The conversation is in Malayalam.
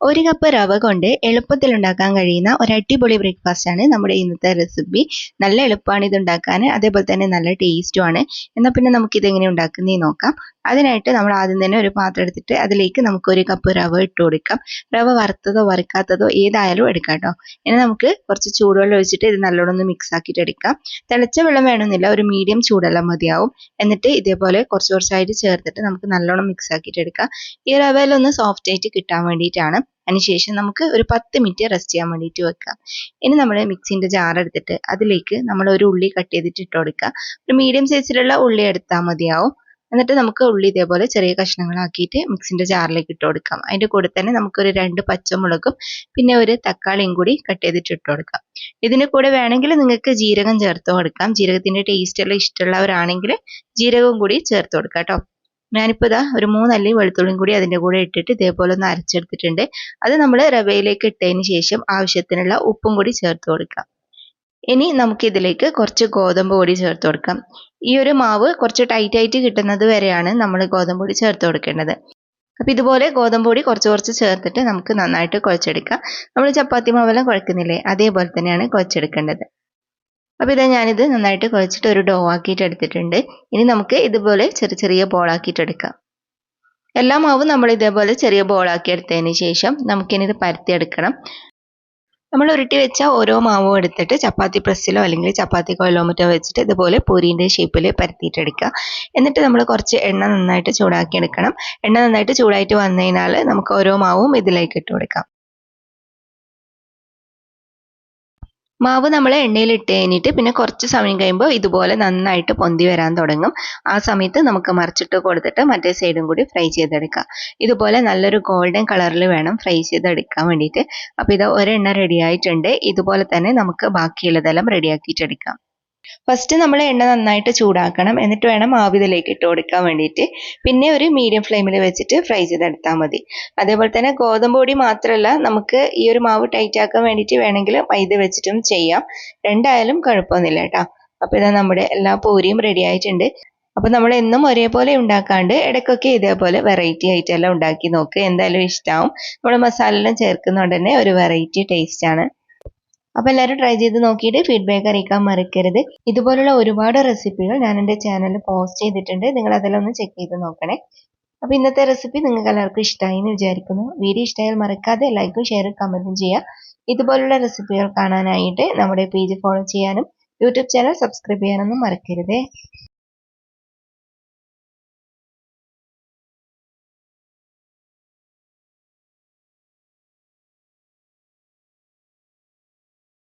ഒരു കപ്പ് റവ കൊണ്ട് എളുപ്പത്തിൽ ഉണ്ടാക്കാൻ കഴിയുന്ന ഒരു അടിപൊളി ബ്രേക്ക്ഫാസ്റ്റ് ആണ് നമ്മുടെ ഇന്നത്തെ റെസിപ്പി നല്ല എളുപ്പമാണ് ഇത് ഉണ്ടാക്കാൻ അതേപോലെ തന്നെ നല്ല ടേസ്റ്റും ആണ്. എന്നാൽ പിന്നെ നമുക്ക് എങ്ങനെ ഉണ്ടാക്കുന്നേ നോക്കാം. അതിനായിട്ട് നമ്മൾ ആദ്യം തന്നെ ഒരു പാത്രം എടുത്തിട്ട് അതിലേക്ക് നമുക്ക് ഒരു കപ്പ് റവ ഇട്ട് കൊടുക്കാം. റവ വറുത്തതോ വറുക്കാത്തതോ ഏതായാലും എടുക്കാം കേട്ടോ. ഇനി നമുക്ക് കുറച്ച് ചൂടുവെള്ളം ഒഴിച്ചിട്ട് ഇത് നല്ലോണം ഒന്ന് മിക്സ് ആക്കിയിട്ട് എടുക്കാം. തിളച്ച വെള്ളം വേണമെന്നില്ല ഒരു മീഡിയം ചൂടെല്ലാം മതിയാവും. എന്നിട്ട് ഇതേപോലെ കുറച്ച് കുറച്ചായിട്ട് ചേർത്തിട്ട് നമുക്ക് നല്ലോണം മിക്സ് ആക്കിയിട്ട് എടുക്കാം. ഈ റവയിലൊന്ന് സോഫ്റ്റ് ആയിട്ട് കിട്ടാൻ വേണ്ടിയിട്ടാണ് അതിനുശേഷം നമുക്ക് ഒരു പത്ത് മിനിറ്റ് റെസ്റ്റ് ചെയ്യാൻ വേണ്ടിയിട്ട് വെക്കാം. ഇനി നമ്മൾ മിക്സിന്റെ ജാർ എടുത്തിട്ട് അതിലേക്ക് നമ്മൾ ഒരു ഉള്ളി കട്ട് ചെയ്തിട്ട് ഇട്ട് കൊടുക്കുക. ഒരു മീഡിയം സൈസിലുള്ള ഉള്ളി എടുത്താൽ മതിയാവും. എന്നിട്ട് നമുക്ക് ഉള്ളി ഇതേപോലെ ചെറിയ കഷ്ണങ്ങളാക്കിയിട്ട് മിക്സിന്റെ ജാറിലേക്ക് ഇട്ട് കൊടുക്കാം. അതിന്റെ കൂടെ തന്നെ നമുക്കൊരു രണ്ട് പച്ചമുളകും പിന്നെ ഒരു തക്കാളിയും കൂടി കട്ട് ചെയ്തിട്ട് ഇട്ട് കൊടുക്കാം. ഇതിന്റെ കൂടെ വേണമെങ്കിൽ നിങ്ങൾക്ക് ജീരകം ചേർത്ത് കൊടുക്കാം. ജീരകത്തിന്റെ ടേസ്റ്റ് എല്ലാം ഇഷ്ടമുള്ളവരാണെങ്കിൽ ജീരകവും കൂടി ചേർത്ത് കൊടുക്കാം കേട്ടോ. ഞാനിപ്പോൾ ഇതാ ഒരു മൂന്നല്ലി വെളുത്തുള്ളിയും കൂടി അതിന്റെ കൂടെ ഇട്ടിട്ട് ഇതേപോലെ ഒന്ന് അരച്ചെടുത്തിട്ടുണ്ട്. അത് നമ്മൾ റവയിലേക്ക് ഇട്ടതിന് ശേഷം ആവശ്യത്തിനുള്ള ഉപ്പും കൂടി ചേർത്ത് കൊടുക്കാം. ഇനി നമുക്ക് ഇതിലേക്ക് കുറച്ച് ഗോതമ്പ് പൊടി ചേർത്ത് കൊടുക്കാം. ഈ ഒരു മാവ് കുറച്ച് ടൈറ്റ് ആയിട്ട് കിട്ടുന്നത് വരെയാണ് നമ്മൾ ഗോതമ്പ് പൊടി ചേർത്ത് കൊടുക്കേണ്ടത്. അപ്പോൾ ഇതുപോലെ ഗോതമ്പ് പൊടി കുറച്ച് കുറച്ച് ചേർത്തിട്ട് നമുക്ക് നന്നായിട്ട് കുഴച്ചെടുക്കാം. നമ്മൾ ചപ്പാത്തി മാവെല്ലാം കുഴക്കുന്നില്ലേ? അതേപോലെ തന്നെയാണ് കുഴച്ചെടുക്കേണ്ടത്. അപ്പോൾ ഇതാ ഞാനിത് നന്നായിട്ട് കുഴച്ചിട്ട് ഒരു ഡോ ആക്കിയിട്ട് എടുത്തിട്ടുണ്ട്. ഇനി നമുക്ക് ഇതുപോലെ ചെറിയ ചെറിയ ബോളാക്കിയിട്ട് എടുക്കാം. എല്ലാ മാവും നമ്മൾ ഇതേപോലെ ചെറിയ ബോളാക്കി എടുത്തതിന് ശേഷം നമുക്കിനി ഇത് പരത്തിയെടുക്കണം നമ്മൾ ഉരുട്ടി വെച്ച ഓരോ മാവും എടുത്തിട്ട് ചപ്പാത്തി പ്രസ്സിലോ അല്ലെങ്കിൽ ചപ്പാത്തി കോയിലോ മറ്റോ വെച്ചിട്ട് ഇതുപോലെ പൂരിന്റെ ഷേപ്പിൽ പരത്തിയിട്ടെടുക്കുക എന്നിട്ട് നമ്മൾ കുറച്ച് എണ്ണ നന്നായിട്ട് ചൂടാക്കി എടുക്കണം. എണ്ണ നന്നായിട്ട് ചൂടായിട്ട് വന്നു കഴിഞ്ഞാൽ നമുക്ക് ഓരോ മാവും ഇതിലേക്ക് ഇട്ട് കൊടുക്കാം. മാവ് നമ്മൾ എണ്ണയിൽ ഇട്ട് കഴിഞ്ഞിട്ട് പിന്നെ കുറച്ച് സമയം കഴിയുമ്പോൾ ഇതുപോലെ നന്നായിട്ട് പൊന്തി വരാൻ തുടങ്ങും. ആ സമയത്ത് നമുക്ക് മറിച്ചിട്ട് കൊടുത്തിട്ട് മറ്റേ സൈഡും കൂടി ഫ്രൈ ചെയ്തെടുക്കാം. ഇതുപോലെ നല്ലൊരു ഗോൾഡൻ കളറിൽ വേണം ഫ്രൈ ചെയ്തെടുക്കാൻ വേണ്ടിയിട്ട്. അപ്പോൾ ഇത് ഒരെണ്ണ റെഡി ആയിട്ടുണ്ട്. ഇതുപോലെ തന്നെ നമുക്ക് ബാക്കിയുള്ളതെല്ലാം റെഡിയാക്കിയിട്ടെടുക്കാം ഫസ്റ്റ് നമ്മൾ എണ്ണ നന്നായിട്ട് ചൂടാക്കണം. എന്നിട്ട് വേണം ആവിതിലേക്ക് ഇട്ട് കൊടുക്കാൻ വേണ്ടിയിട്ട്. പിന്നെ ഒരു മീഡിയം ഫ്ലെയിമിൽ വെച്ചിട്ട് ഫ്രൈ ചെയ്തെടുത്താൽ മതി. അതേപോലെ തന്നെ ഗോതമ്പ് പൊടി മാത്രമല്ല നമുക്ക് ഈ ഒരു മാവ് ടൈറ്റ് ആക്കാൻ വേണ്ടിയിട്ട് വേണമെങ്കിൽ മൈദ വെച്ചിട്ടും ചെയ്യാം. രണ്ടായാലും കുഴപ്പമൊന്നുമില്ല കേട്ടോ. അപ്പോൾ ഇതാ നമ്മുടെ എല്ലാ പൂരിയും റെഡി ആയിട്ടുണ്ട്. അപ്പോൾ നമ്മൾ എന്നും ഒരേപോലെ ഉണ്ടാക്കാണ്ട് ഇടയ്ക്കൊക്കെ ഇതേപോലെ വെറൈറ്റി ആയിട്ടെല്ലാം ഉണ്ടാക്കി നോക്ക്. എന്തായാലും ഇഷ്ടമാവും നമ്മൾ മസാല എല്ലാം ചേർക്കുന്നതുകൊണ്ട് തന്നെ ഒരു വെറൈറ്റി ടേസ്റ്റ് ആണ്. അപ്പോൾ എല്ലാവരും ട്രൈ ചെയ്ത് നോക്കിയിട്ട് ഫീഡ്ബാക്ക് അറിയിക്കാൻ മറക്കരുത്. ഇതുപോലുള്ള ഒരുപാട് റെസിപ്പികൾ ഞാൻ എന്റെ ചാനലിൽ പോസ്റ്റ് ചെയ്തിട്ടുണ്ട്. നിങ്ങൾ അതെല്ലാം ഒന്ന് ചെക്ക് ചെയ്ത് നോക്കണേ. അപ്പോൾ ഇന്നത്തെ റെസിപ്പി നിങ്ങൾക്ക് എല്ലാവർക്കും ഇഷ്ടമായി എന്ന് വിചാരിക്കുന്നു. വീഡിയോ ഇഷ്ടമായാൽ മറക്കാതെ ലൈക്കും ഷെയറും കമന്റും ചെയ്യുക. ഇതുപോലുള്ള റെസിപ്പികൾ കാണാനായിട്ട് നമ്മുടെ പേജ് ഫോളോ ചെയ്യാനും യൂട്യൂബ് ചാനൽ സബ്സ്ക്രൈബ് ചെയ്യാനൊന്നും മറക്കരുതേ.